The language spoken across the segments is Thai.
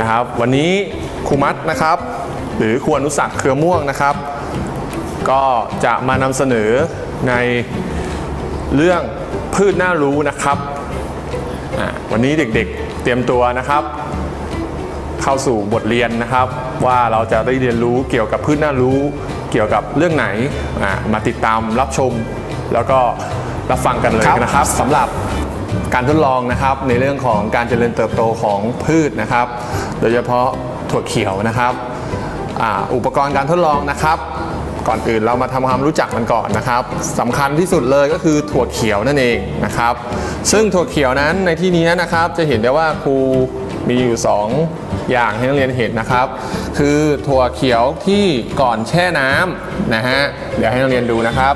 นะครับ วันนี้ครูมัดนะครับ หรือครูอนุสักเครือม่วงนะครับ ก็จะมานำเสนอในเรื่องพืชน่ารู้นะครับ วันนี้เด็กๆเตรียมตัวนะครับ เข้าสู่บทเรียนนะครับ ว่าเราจะได้เรียนรู้เกี่ยวกับพืชน่ารู้เกี่ยวกับเรื่องไหนมาติดตามรับชมแล้วก็รับฟังกันเลยนะครับสำหรับ การทดลองนะครับในเรื่องของการเจริญเติบโตของพืชนะครับ โดยเฉพาะถั่วเขียวนะครับอ,อุปกรณ์การทดลองนะครับ ก่อนอื่นเรามาทำความรู้จักมันก่อนนะครับสำคัญที่สุดเลยก็คือถั่วเขียวนั่นเองนะครับ ซึ่งถั่วเขียวนั้นในที่นี้นะครับจะเห็นได้ว่าครูมีอยู่ 2 อย่างให้นักเรียนเห็นนะครับ คือถั่วเขียวที่ก่อนแช่น้ำนะฮะเดี๋ยวให้นักเรียนดูนะครับ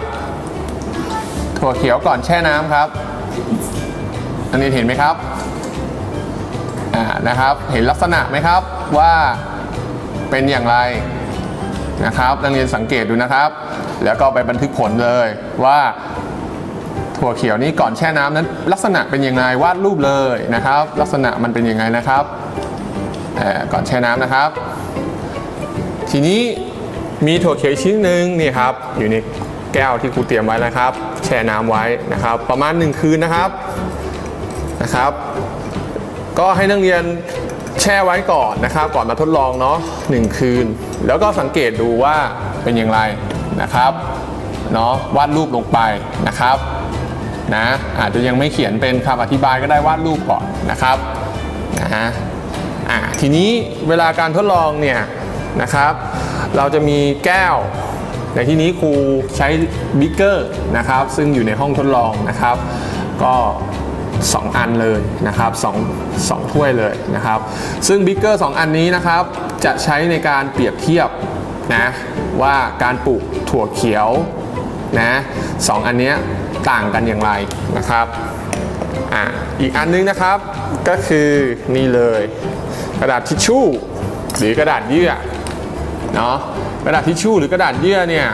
ถั่วเขียวก่อนแช่น้ำครับ อันนี้เห็นไหมครับอ่านะครับ เห็นลักษณะไหมครับว่าเป็นอย่างไรนะครับนักเรียนสังเกตดูนะครับ แล้วก็ไปบันทึกผลเลยว่าถั่วเขียวนี้ก่อนแช่น้ำนั้น ลักษณะเป็นยังไงวาดรูปเลยนะครับ ลักษณะมันเป็นยังไงนะครับเอ่อก่อนแช่น้ำนะครับ ทีนี้มีถั่วเขียวชิ้นหนึ่งนี่ครับอยู่ในแก้วที่ครูเตรียมไว้นะครับ แช่น้ำไว้นะครับ ประมาณ 1 คืนนะครับ นะครับ ก็ให้นักเรียนแช่ไว้ก่อนนะครับ ก่อนมาทดลองเนาะหนึ่งคืน แล้วก็สังเกตดูว่าเป็นอย่างไรนะครับเนาะวาดรูปลงไปนะครับนะอาจจะยังไม่เขียนเป็นคำอธิบายก็ได้วาดรูปก่อนนะครับนะฮะอะทีนี้เวลาการทดลองเนี่ยนะครับ เราจะมีแก้ว ในที่นี้ครูใช้บิ๊กเกอร์นะครับ ซึ่งอยู่ในห้องทดลองนะครับ ก็ 2 อันเลยนะครับ2 2ถ้วยเลยนะครับ ซึ่งบิ๊กเกอร์2อันนี้นะครับ จะใช้ในการเปรียบเทียบนะว่าการปลูกถั่วเขียวนะสองอันนี้ต่างกันอย่างไรนะครับอะอีกอันนึงนะครับก็คือนี่เลย กระดาษทิชชู่ หรือกระดาษเยื่อเนาะกระดาษทิชชู่หรือกระดาษเยื่อเนี่ย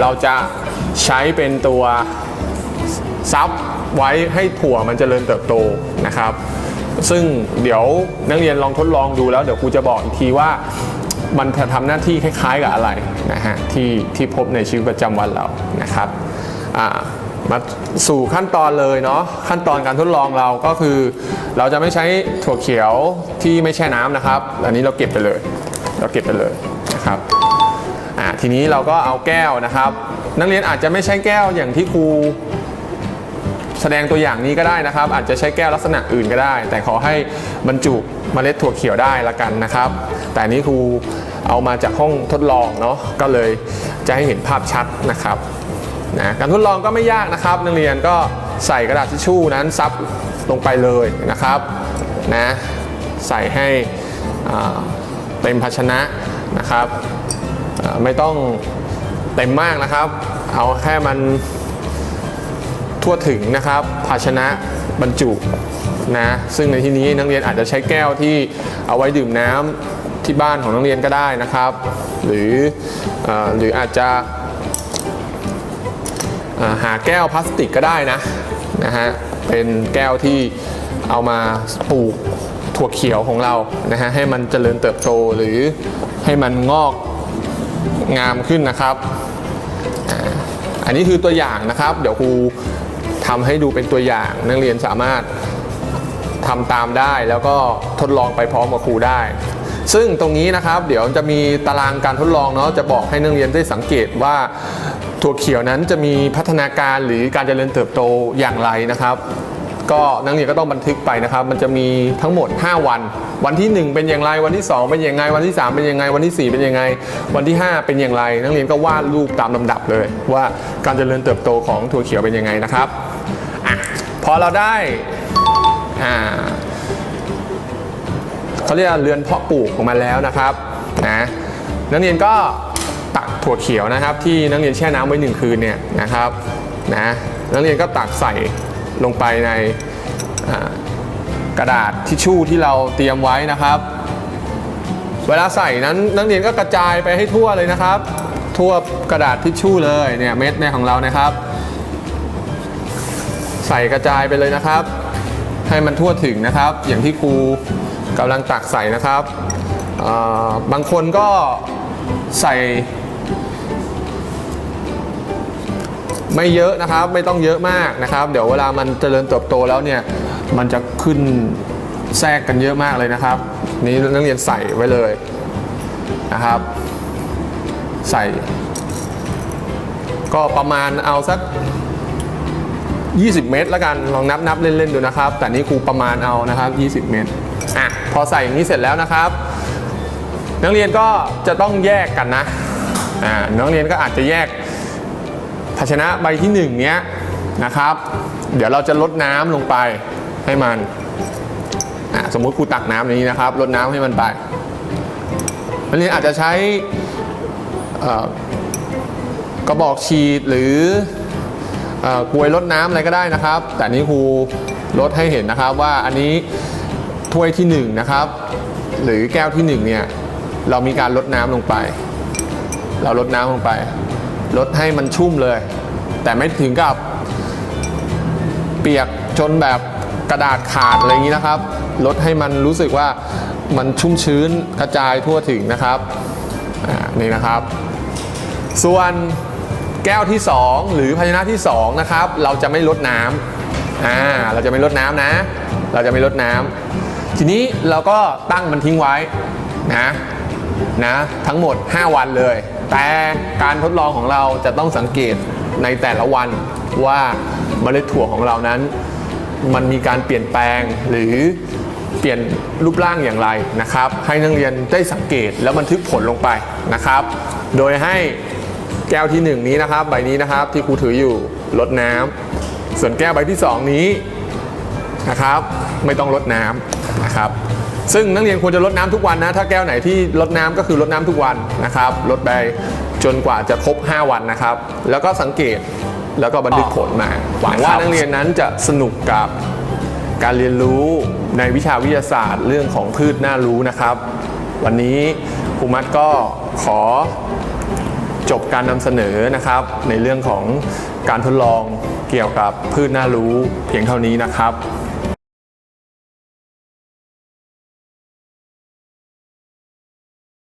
เราจะใช้เป็นตัวซับ ไว้ให้ถั่วมันเจริญเติบโตนะครับ ซึ่งเดี๋ยวนักเรียนลองทดลองดูแล้วเดี๋ยวครูจะบอกอีกทีว่ามันจะทำหน้าที่คล้ายๆกับอะไรนะฮะที่ที่พบในชีวิตประจำวันเรานะครับมาสู่ขั้นตอนเลยเนาะขั้นตอนการทดลองเราก็คือ เราจะไม่ใช้ถั่วเขียวที่ไม่แช่น้ำนะครับ อันนี้เราเก็บไปเลย เราเก็บไปเลยนะครับทีนี้เราก็เอาแก้วนะครับ นักเรียนอาจจะไม่ใช้แก้วอย่างที่ครู แสดงตัวอย่างนี้ก็ได้นะครับ อาจจะใช้แก้วลักษณะอื่นก็ได้ แต่ขอให้บรรจุเมล็ดถั่วเขียวได้ละกันนะครับ แต่นี้ครูเอามาจากห้องทดลองเนาะก็เลยจะให้เห็นภาพชัดนะครับนะการทดลองก็ไม่ยากนะครับ นักเรียนก็ใส่กระดาษทิชชู่นั้นซับลงไปเลยนะครับนะใส่ให้เต็มภาชนะนะครับไม่ต้องเต็มมากนะครับ เอาแค่มัน ทั่วถึงนะครับ ภาชนะบรรจุนะซึ่งในที่นี้นักเรียนอาจจะใช้แก้วที่เอาไว้ดื่มน้ำที่บ้านของนักเรียนก็ได้นะครับ หรืออหรืออาจจะหาแก้วพลาสติกก็ได้นะนะฮะเป็นแก้วที่เอามาปลูกถั่วเขียวของเรานะฮะให้มันเจริญเติบโตหรือให้มันงอกงามขึ้นนะครับ อันนี้คือตัวอย่างนะครับ เดี๋ยวครู ทำให้ดูเป็นตัวอย่าง นักเรียนสามารถทำตามได้แล้วก็ทดลองไปพร้อมกับครูได้ ซึ่งตรงนี้นะครับ เดี๋ยวจะมีตารางการทดลองเนาะจะบอกให้นักเรียนได้สังเกตว่าถั่วเขียวนั้นจะมีพัฒนาการหรือการเจริญเติบโตอย่างไรนะครับ ก็นักเรียนก็ต้องบันทึกไปนะครับ มันจะมีทั้งหมด 5 วัน วันที่ 1 เป็นอย่างไร วันที่ 2 เป็นอยังไงวันที่ 3 เป็นอยังไงวันที่ 4 เป็นอยังไงวันที่ 5 เป็นอย่างไร นักเรียนก็วาดรูปตามลำดับเลย ว่าการเจริญเติบโตของถั่วเขียวเป็นยังไงนะครับ พอเราได้อ่าเขาเรียกเรือนเพาะปลูกของมันแล้วนะครับนะนักเรียนก็ตักถั่วเขียวนะครับ ที่นักเรียนแช่น้ำไว้หนึ่งคืนเนี่ยนะครับนะนักเรียนก็ตักใส่ลงไปในกระดาษทิชชู่ที่เราเตรียมไว้นะครับ เวลาใส่นั้นนักเรียนก็กระจายไปให้ทั่วเลยนะครับ ทั่วกระดาษทิชชู่เลยเนี่ยเม็ดในของเรานะครับ ส่กระจายไปเลยนะครับ ให้มันทั่วถึงนะครับ อย่างที่ครูกำลังตักใส่นะครับบางคนก็ใส่ไม่เยอะนะครับไม่ต้องเยอะมากนะครับ เดี๋ยวเวลามันเจริญเติบโตแล้วเนี่ยมันจะขึ้นแทรกกันเยอะมากเลยนะครับ นี่นักเรียนใส่ไว้เลยนะครับ ใส่ ก็ประมาณเอาสัก 20 เมตรแล้วกันลองนับนับเล่นๆดูนะครับ แต่นี่ครูประมาณเอานะครับ 20 เมตรอะพอใส่อย่างนี้เสร็จแล้วนะครับ นักเรียนก็จะต้องแยกกันนะอ่านักเรียนก็อาจจะแยกภาชนะใบที่หนึ่งเนี้ยนะครับ เดี๋ยวเราจะลดน้ำลงไปให้มันอะสมมุติครูตักน้ำอย่างนี้นะครับลดน้ำให้มันไปนักเรียนอาจจะใช้อ่อกระบอกฉีดหรือ กลวยลดน้ำอะไรก็ได้นะครับ แต่นี้ครูลดให้เห็นนะครับว่าอันนี้ถ้วยที่หนึ่งนะครับ หรือแก้วที่หนึ่งเนี่ยเรามีการลดน้ำลงไป เราลดน้ำลงไป ลดให้มันชุ่มเลย แต่ไม่ถึงกับเปียกจนแบบกระดาษขาดอะไรอย่างนี้นะครับ ลดให้มันรู้สึกว่ามันชุ่มชื้นกระจายทั่วถึงนะครับนี่นะครับ ส่วน แก้วที่ 2 หรือภาชนะที่2นะครับเราจะไม่ลดน้ำอ่าเราจะไม่ลดน้ำนะ เราจะไม่ลดน้ำทีนี้เราก็ตั้งมันทิ้งไว้นะนะทั้งหมด 5 วันเลย แต่การทดลองของเราจะต้องสังเกตในแต่ละวันว่าเมล็ดถั่วของเรานั้น มันมีการเปลี่ยนแปลงหรือเปลี่ยนรูปร่างอย่างไรนะครับ ให้นักเรียนได้สังเกตแล้วบันทึกผลลงไปนะครับ โดยให้ แก้วที่หนึ่งนี้นะครับ ใบนี้นะครับที่ครูถืออยู่ลดน้ำส่วนแก้วใบที่สองนี้นะครับ ไม่ต้องลดน้ำนะครับ ซึ่งนักเรียนควรจะลดน้ำทุกวันนะ ถ้าแก้วไหนที่ลดน้ำก็คือลดน้ำทุกวันนะครับลดไปจนกว่าจะครบ 5 วันนะครับ แล้วก็สังเกตแล้วก็บันทึกผลมาหวังว่านักเรียนนั้นจะสนุกกับการเรียนรู้ในวิชาวิทยาศาสตร์เรื่องของพืชน่ารู้นะครับ วันนี้ครูมัดก็ขอ จบการนำเสนอนะครับ ในเรื่องของการทดลองเกี่ยวกับพืชน่ารู้เพียงเท่านี้นะครับ